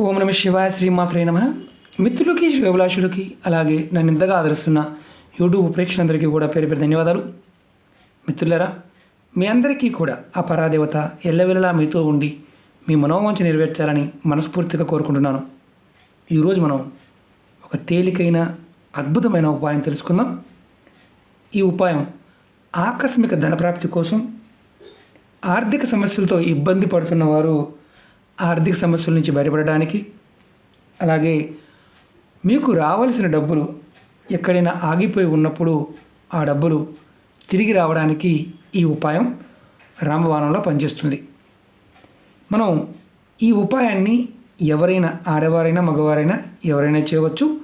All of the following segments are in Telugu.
ఓం నమ శివాయ శ్రీమాత్రే నమ. మిత్రులకి శ్రేభిలాషులకి అలాగే నన్ను ఇంతగా ఆదరిస్తున్న యూట్యూబ్ ప్రేక్షకులందరికీ కూడా పేరు పేరు ధన్యవాదాలు. మిత్రులరా మీ అందరికీ కూడా ఆ పరాదేవత ఎల్లవెల్లలా మీతో ఉండి మీ మనోవాంఛ నెరవేర్చాలని మనస్ఫూర్తిగా కోరుకుంటున్నాను. ఈరోజు మనం ఒక తేలికైన అద్భుతమైన ఉపాయం తెలుసుకుందాం. ఈ ఉపాయం ఆకస్మిక ధనప్రాప్తి కోసం ఆర్థిక సమస్యలతో ఇబ్బంది పడుతున్న వారు ఆర్థిక సమస్యల నుంచి బయటపడడానికి అలాగే మీకు రావాల్సిన డబ్బులు ఎక్కడైనా ఆగిపోయి ఉన్నప్పుడు ఆ డబ్బులు తిరిగి రావడానికి ఈ ఉపాయం రామబాణంలో పనిచేస్తుంది. మనం ఈ ఉపాయాన్ని ఎవరైనా ఆడవారైనా మగవారైనా ఎవరైనా చేయవచ్చు.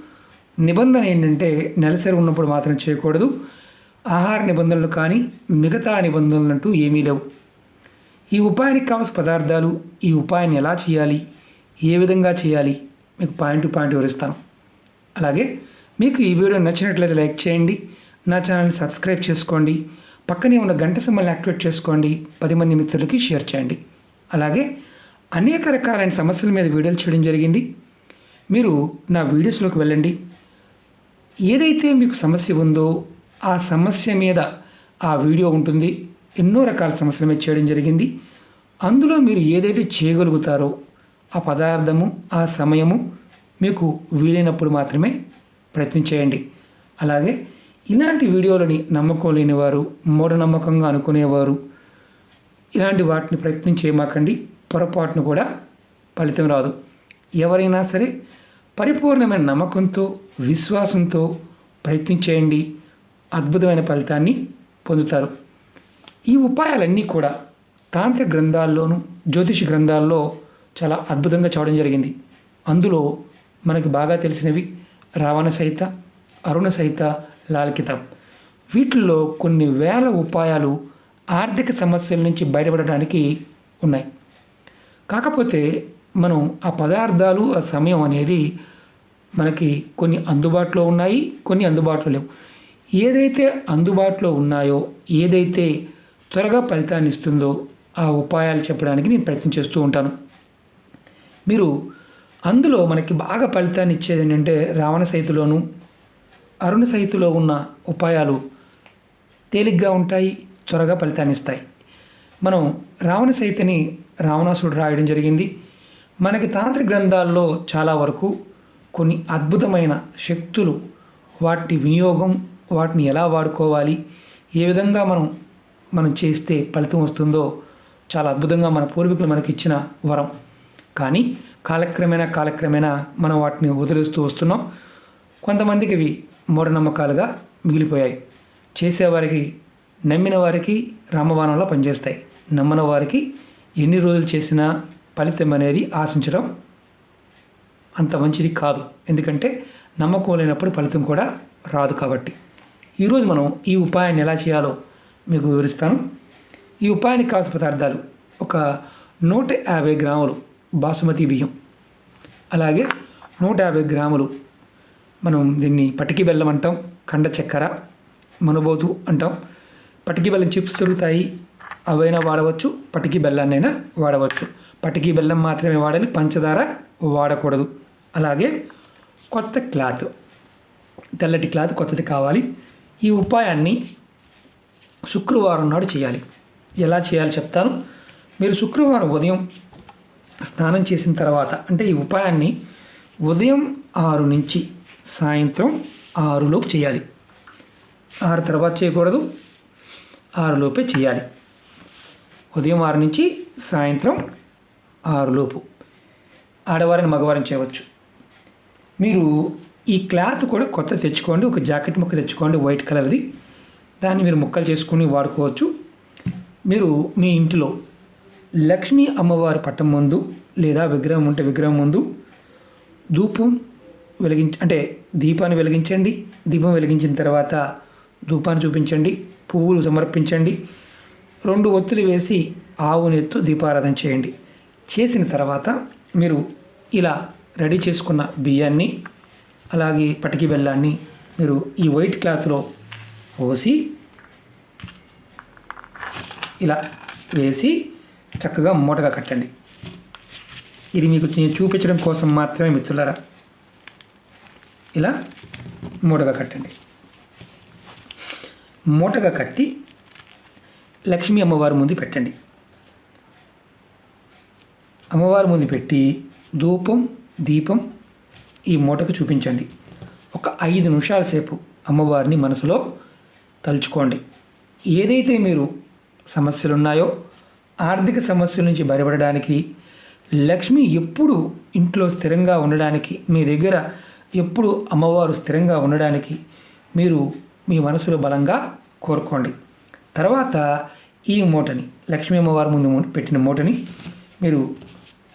నిబంధన ఏంటంటే నెలసరి ఉన్నప్పుడు మాత్రం చేయకూడదు. ఆహార నిబంధనలు కానీ మిగతా నిబంధనలు అంటూ ఏమీ లేవు. ఈ ఉపాయానికి కావాల్సిన పదార్థాలు ఈ ఉపాయాన్ని ఎలా చేయాలి? ఏ విధంగా చేయాలి? మీకు పాయింట్ టు పాయింట్ వివరిస్తాను. అలాగే మీకు ఈ వీడియో నచ్చినట్లయితే లైక్ చేయండి. నా ఛానల్ని సబ్స్క్రైబ్ చేసుకోండి. పక్కనే ఉన్న గంట సింబల్ని యాక్టివేట్ చేసుకోండి. పది మంది మిత్రులకి షేర్ చేయండి. అలాగే అనేక రకాలైన సమస్యల మీద వీడియోలు చేయడం జరిగింది. మీరు నా వీడియోస్లోకి వెళ్ళండి. ఏదైతే మీకు సమస్య ఉందో ఆ సమస్య మీద ఆ వీడియో ఉంటుంది. ఎన్నో రకాల సమస్యల మీద చేయడం జరిగింది. అందులో మీరు ఏదైతే చేయగలుగుతారో ఆ పదార్థము ఆ సమయము మీకు వీలైనప్పుడు మాత్రమే ప్రయత్నం చేయండి. అలాగే ఇలాంటి వీడియోలని నమ్మకం లేనివారు మూఢనమ్మకంగా అనుకునేవారు ఇలాంటి వాటిని ప్రయత్నం చేయమాకండి. పొరపాటును కూడా ఫలితం రాదు. ఎవరైనా సరే పరిపూర్ణమైన నమ్మకంతో విశ్వాసంతో ప్రయత్నం చేయండి. అద్భుతమైన ఫలితాన్ని పొందుతారు. ఈ ఉపాయాలన్నీ కూడా తాంత్రిక గ్రంథాల్లోనూ జ్యోతిష గ్రంథాల్లో చాలా అద్భుతంగా చూడడం జరిగింది. అందులో మనకి బాగా తెలిసినవి రావణ సహిత అరుణ సహిత లాల్ కితాబ్. వీటిల్లో కొన్ని వేల ఉపాయాలు ఆర్థిక సమస్యల నుంచి బయటపడడానికి ఉన్నాయి. కాకపోతే మనం ఆ పదార్థాలు ఆ సమయం అనేది మనకి కొన్ని అందుబాటులో ఉన్నాయి కొన్ని అందుబాటులో లేవు. ఏదైతే అందుబాటులో ఉన్నాయో ఏదైతే త్వరగా ఫలితాన్ని ఇస్తుందో ఆ ఉపాయాలు చెప్పడానికి నేను ప్రయత్నం చేస్తూ ఉంటాను. మీరు అందులో మనకి బాగా ఫలితాన్ని ఇచ్చేది ఏంటంటే రావణ సైతులోను అరుణ సైతులో ఉన్న ఉపాయాలు తేలిగ్గా ఉంటాయి త్వరగా ఫలితాన్ని ఇస్తాయి. మనం రావణ సైతని రావణాసుడు రాయడం జరిగింది. మనకి తాంత్రిక గ్రంథాల్లో చాలా వరకు కొన్ని అద్భుతమైన శక్తులు వాటి వినియోగం వాటిని ఎలా వాడుకోవాలి ఏ విధంగా మనం మనం చేస్తే ఫలితం వస్తుందో చాలా అద్భుతంగా మన పూర్వీకులు మనకి ఇచ్చిన వరం. కానీ కాలక్రమేణా కాలక్రమేణా మనం వాటిని వదిలేస్తూ వస్తున్నాం. కొంతమందికి ఇవి మూఢనమ్మకాలుగా మిగిలిపోయాయి. చేసేవారికి నమ్మిన వారికి రామబాణంలో పనిచేస్తాయి. నమ్మని వారికి ఎన్ని రోజులు చేసినా ఫలితం అనేది ఆశించడం అంత మంచిది కాదు. ఎందుకంటే నమ్మకం లేనప్పుడు ఫలితం కూడా రాదు కాబట్టి. ఈరోజు మనం ఈ ఉపాయాన్ని ఎలా చేయాలో మీకు వివరిస్తాను. ఈ ఉపాయానికి కావాల్సిన పదార్థాలు ఒక నూట యాభై గ్రాములు బాసుమతి బియ్యం. అలాగే నూట యాభై గ్రాములు మనం దీన్ని పటికి బెల్లం అంటాం కండ చక్కెర మనుబోతు అంటాం. పటికి బెల్లం చిప్స్ దొరుకుతాయి అవైనా వాడవచ్చు. పటికి బెల్లాన్నైనా వాడవచ్చు. పటికి బెల్లం మాత్రమే వాడాలి పంచదార వాడకూడదు. అలాగే కొత్త క్లాత్ తెల్లటి క్లాత్ కొత్తది కావాలి. ఈ ఉపాయాన్ని శుక్రవారం నాడు చేయాలి. ఎలా చేయాలో చెప్తాను. మీరు శుక్రవారం ఉదయం స్నానం చేసిన తర్వాత అంటే ఈ ఉపాయాన్ని ఉదయం ఆరు నుంచి సాయంత్రం ఆరులోపు చేయాలి. ఆరు తర్వాత చేయకూడదు. ఆరులోపే చేయాలి. ఉదయం ఆరు నుంచి సాయంత్రం ఆరులోపు ఆడవారిని మగవారిని చేయవచ్చు. మీరు ఈ క్లాత్ కూడా కొత్త తెచ్చుకోండి. ఒక జాకెట్ ముక్క తెచ్చుకోండి. వైట్ కలర్ది. దాన్ని మీరు ముక్కలు చేసుకుని వాడుకోవచ్చు. మీరు మీ ఇంటిలో లక్ష్మీ అమ్మవారి పట్టం ముందు లేదా విగ్రహం ఉంటే విగ్రహం ముందు ధూపం వెలిగించ అంటే దీపాన్ని వెలిగించండి. దీపం వెలిగించిన తర్వాత ధూపాన్ని చూపించండి. పువ్వులు సమర్పించండి. రెండు ఒత్తులు వేసి ఆవు నెత్తు దీపారాధన చేయండి. చేసిన తర్వాత మీరు ఇలా రెడీ చేసుకున్న బియ్యాన్ని అలాగే పటికి బెల్లాన్ని మీరు ఈ వైట్ క్లాత్లో పోసి ఇలా వేసి చక్కగా మూటగా కట్టండి. ఇది మీకు నేను చూపించడం కోసం మాత్రమే మిత్రులారా. ఇలా మూటగా కట్టండి. మూటగా కట్టి లక్ష్మీ అమ్మవారి ముందు పెట్టండి. అమ్మవారి ముందు పెట్టి ధూపం దీపం ఈ మూటకు చూపించండి. ఒక ఐదు నిమిషాల సేపు అమ్మవారిని మనసులో తలుచుకోండి. ఏదైతే మీరు సమస్యలు ఉన్నాయో ఆర్థిక సమస్యల నుంచి బయటపడడానికి లక్ష్మి ఎప్పుడు ఇంట్లో స్థిరంగా ఉండడానికి మీ దగ్గర ఎప్పుడు అమ్మవారు స్థిరంగా ఉండడానికి మీరు మీ మనసులో బలంగా కోరుకోండి. తర్వాత ఈ మూటని లక్ష్మీ అమ్మవారి ముందు పెట్టిన మూటని మీరు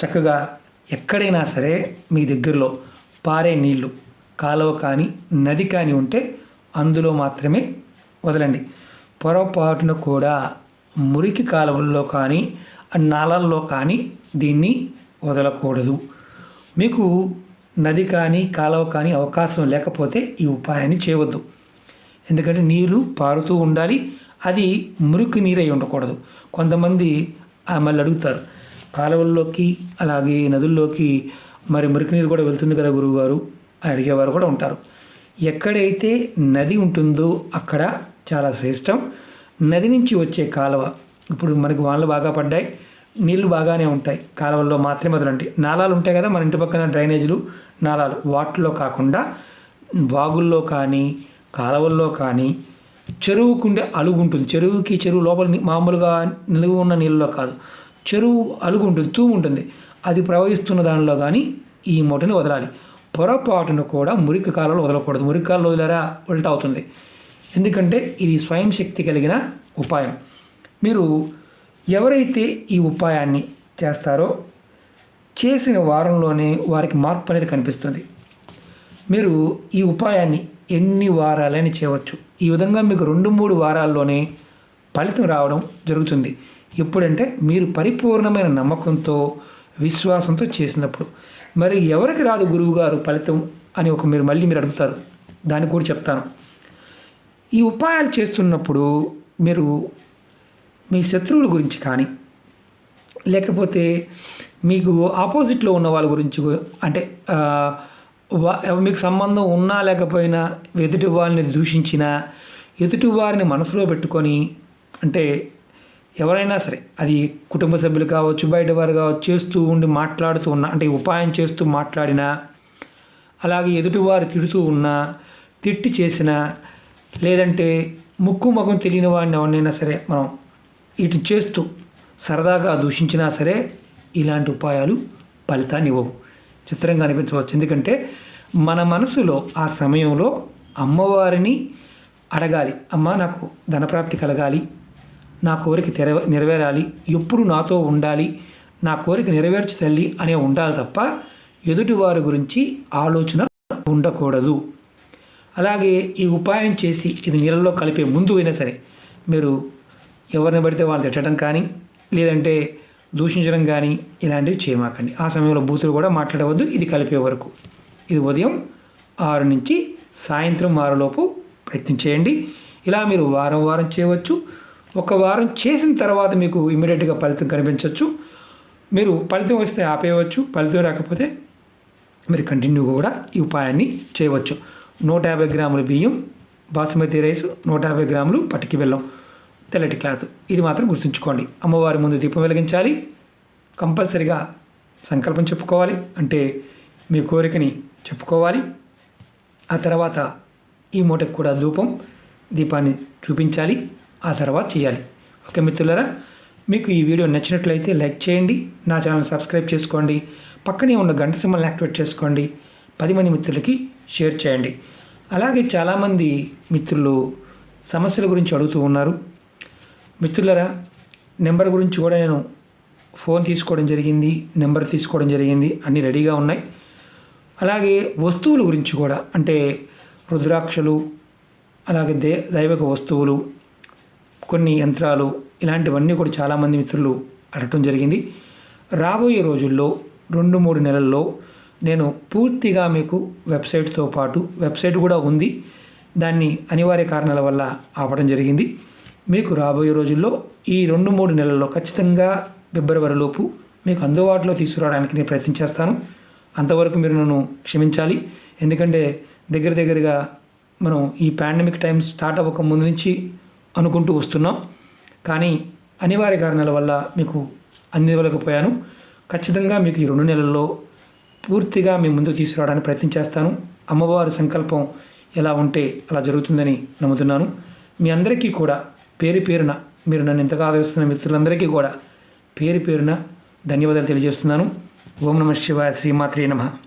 చక్కగా ఎక్కడైనా సరే మీ దగ్గరలో పారే నీళ్ళు కాలువ కానీ నది కానీ ఉంటే అందులో మాత్రమే వదలండి. పొరపాటున కూడా మురికి కాలువల్లో కానీ నాళల్లో కానీ దీన్ని వదలకూడదు. మీకు నది కానీ కాలువ కానీ అవకాశం లేకపోతే ఈ ఉపాయాన్ని చేయవద్దు. ఎందుకంటే నీరు పారుతూ ఉండాలి అది మురికి నీరై ఉండకూడదు. కొంతమంది ఆ, మళ్ళీ అడుగుతారు కాలువల్లోకి అలాగే నదుల్లోకి మరి మురికి నీరు కూడా వెళ్తుంది కదా గురువుగారు? అని అడిగేవారు కూడా ఉంటారు. ఎక్కడైతే నది ఉంటుందో అక్కడ చాలా శ్రేష్టం. నది నుంచి వచ్చే కాలువ. ఇప్పుడు మనకి వానలు బాగా పడ్డాయి నీళ్ళు బాగానే ఉంటాయి. కాలువల్లో మాత్రమే వదలండి. నాలాలు ఉంటాయి కదా మన ఇంటి పక్కన డ్రైనేజీలు నాలాలు. వాటిలో కాకుండా వాగుల్లో కానీ కాలువల్లో కానీ చెరువుకుండే అలుగు ఉంటుంది చెరువుకి చెరువు లోపల మామూలుగా నిలువ ఉన్న నీళ్ళలో కాదు. చెరువు అలుగు ఉంటుంది తూము ఉంటుంది అది ప్రవహిస్తున్న దానిలో కానీ ఈ మూటని వదలాలి. పొరపాటును కూడా మురికి కాలంలో వదలకూడదు. మురికి కాలంలో వదిలారా ఉల్టా అవుతుంది. ఎందుకంటే ఇది స్వయం శక్తి కలిగిన ఉపాయం. మీరు ఎవరైతే ఈ ఉపాయాన్ని చేస్తారో చేసిన వారంలోనే వారికి మార్పు అనేది కనిపిస్తుంది. మీరు ఈ ఉపాయాన్ని ఎన్ని వారాలని చేయవచ్చు. ఈ విధంగా మీకు రెండు మూడు వారాల్లోనే ఫలితం రావడం జరుగుతుంది. ఎప్పుడంటే మీరు పరిపూర్ణమైన నమ్మకంతో విశ్వాసంతో చేసినప్పుడు. మరి ఎవరికి రాదు గురువుగారు ఫలితం అని ఒక మీరు మళ్ళీ మీరు అడుగుతారు. దాన్ని కూడా చెప్తాను. ఈ ఉపాయాలు చేస్తున్నప్పుడు మీరు మీ శత్రువుల గురించి కానీ లేకపోతే మీకు ఆపోజిట్లో ఉన్న వాళ్ళ గురించి అంటే మీకు సంబంధం ఉన్నా లేకపోయినా ఎదుటి వారిని దూషించినా ఎదుటి వారిని మనసులో పెట్టుకొని అంటే ఎవరైనా సరే అది కుటుంబ సభ్యులు కావచ్చు బయట వారు కావచ్చు చేస్తూ ఉండి మాట్లాడుతూ ఉన్నా అంటే ఉపాయం చేస్తూ మాట్లాడినా అలాగే ఎదుటివారు తిడుతూ ఉన్నా తిట్టి చేసినా లేదంటే ముక్కు ముఖం తెలియని వాడిని ఎవరినైనా సరే మనం ఇటు చేస్తూ సరదాగా దూషించినా సరే ఇలాంటి ఉపాయాలు ఫలితాన్ని ఇవ్వవు. చిత్రంగా అనిపించవచ్చు. ఎందుకంటే మన మనసులో ఆ సమయంలో అమ్మవారిని అడగాలి అమ్మ నాకు ధనప్రాప్తి కలగాలి నా కోరిక తెరవే నెరవేరాలి ఎప్పుడు నాతో ఉండాలి నా కోరిక నెరవేర్చు తల్లి అనే ఉండాలి తప్ప ఎదుటివారి గురించి ఆలోచన ఉండకూడదు. అలాగే ఈ ఉపాయం చేసి ఇది నీళ్ళలో కలిపే ముందు అయినా సరే మీరు ఎవరిని పడితే వాళ్ళు తిట్టడం కానీ లేదంటే దూషించడం కానీ ఇలాంటివి చేయమాకండి. ఆ సమయంలో బూతులు కూడా మాట్లాడవద్దు. ఇది కలిపే వరకు. ఇది ఉదయం ఆరు నుంచి సాయంత్రం ఆరులోపు ప్రయత్నం చేయండి. ఇలా మీరు వారం వారం చేయవచ్చు. ఒక వారం చేసిన తర్వాత మీకు ఇమీడియట్గా ఫలితం కనిపించవచ్చు. మీరు ఫలితం వస్తే ఆపేయవచ్చు. ఫలితం రాకపోతే మీరు కంటిన్యూగా కూడా ఈ ఉపాయాన్ని చేయవచ్చు. నూట యాభై గ్రాములు బియ్యం బాసుమతి రైస్ నూట యాభై గ్రాములు పటికి బెల్లం తెల్లటి క్లాత్. ఇది మాత్రం గుర్తుంచుకోండి. అమ్మవారి ముందు దీపం వెలిగించాలి. కంపల్సరిగా సంకల్పం చెప్పుకోవాలి. అంటే మీ కోరికని చెప్పుకోవాలి. ఆ తర్వాత ఈ మూటకు కూడా ధూపం దీపాన్ని చూపించాలి. ఆ తర్వాత చేయాలి. ఓకే మిత్రులరా? మీకు ఈ వీడియో నచ్చినట్లయితే లైక్ చేయండి. నా ఛానల్ సబ్స్క్రైబ్ చేసుకోండి. పక్కనే ఉన్న గంట సింబల్ని యాక్టివేట్ చేసుకోండి. పది మంది మిత్రులకి షేర్ చేయండి. అలాగే చాలామంది మిత్రులు సమస్యల గురించి అడుగుతూ ఉన్నారు. మిత్రులరా నెంబర్ గురించి కూడా నేను ఫోన్ తీసుకోవడం జరిగింది నెంబర్ తీసుకోవడం జరిగింది అన్నీ రెడీగా ఉన్నాయి. అలాగే వస్తువుల గురించి కూడా అంటే రుద్రాక్షలు అలాగే దే దైవక వస్తువులు కొన్ని యంత్రాలు ఇలాంటివన్నీ కూడా చాలామంది మిత్రులు అడగటం జరిగింది. రాబోయే రోజుల్లో రెండు మూడు నెలల్లో నేను పూర్తిగా మీకు వెబ్సైట్తో పాటు వెబ్సైట్ కూడా ఉంది. దాన్ని అనివార్య కారణాల వల్ల ఆపడం జరిగింది. మీకు రాబోయే రోజుల్లో ఈ రెండు మూడు నెలల్లో ఖచ్చితంగా ఫిబ్రవరిలోపు మీకు అందుబాటులో తీసుకురావడానికి నేను ప్రయత్నం చేస్తాను. అంతవరకు మీరు నన్ను క్షమించాలి. ఎందుకంటే దగ్గర దగ్గరగా మనం ఈ పాండమిక్ టైం స్టార్ట్ అవ్వక ముందు నుంచి అనుకుంటూ వస్తున్నాం. కానీ అనివార్య కారణాల వల్ల మీకు అందివ్వలేకపోయాను ఖచ్చితంగా మీకు ఈ రెండు నెలల్లో పూర్తిగా మీ ముందుకు తీసుకురావడానికి ప్రయత్నం చేస్తాను. అమ్మవారి సంకల్పం ఎలా ఉంటే అలా జరుగుతుందని నమ్ముతున్నాను. మీ అందరికీ కూడా పేరు పేరున మీరు నన్ను ఇంతగా ఆదరిస్తున్న మిత్రులందరికీ కూడా పేరు పేరున ధన్యవాదాలు తెలియజేస్తున్నాను. ఓం నమ శివాయ శ్రీమాత్రే నమః.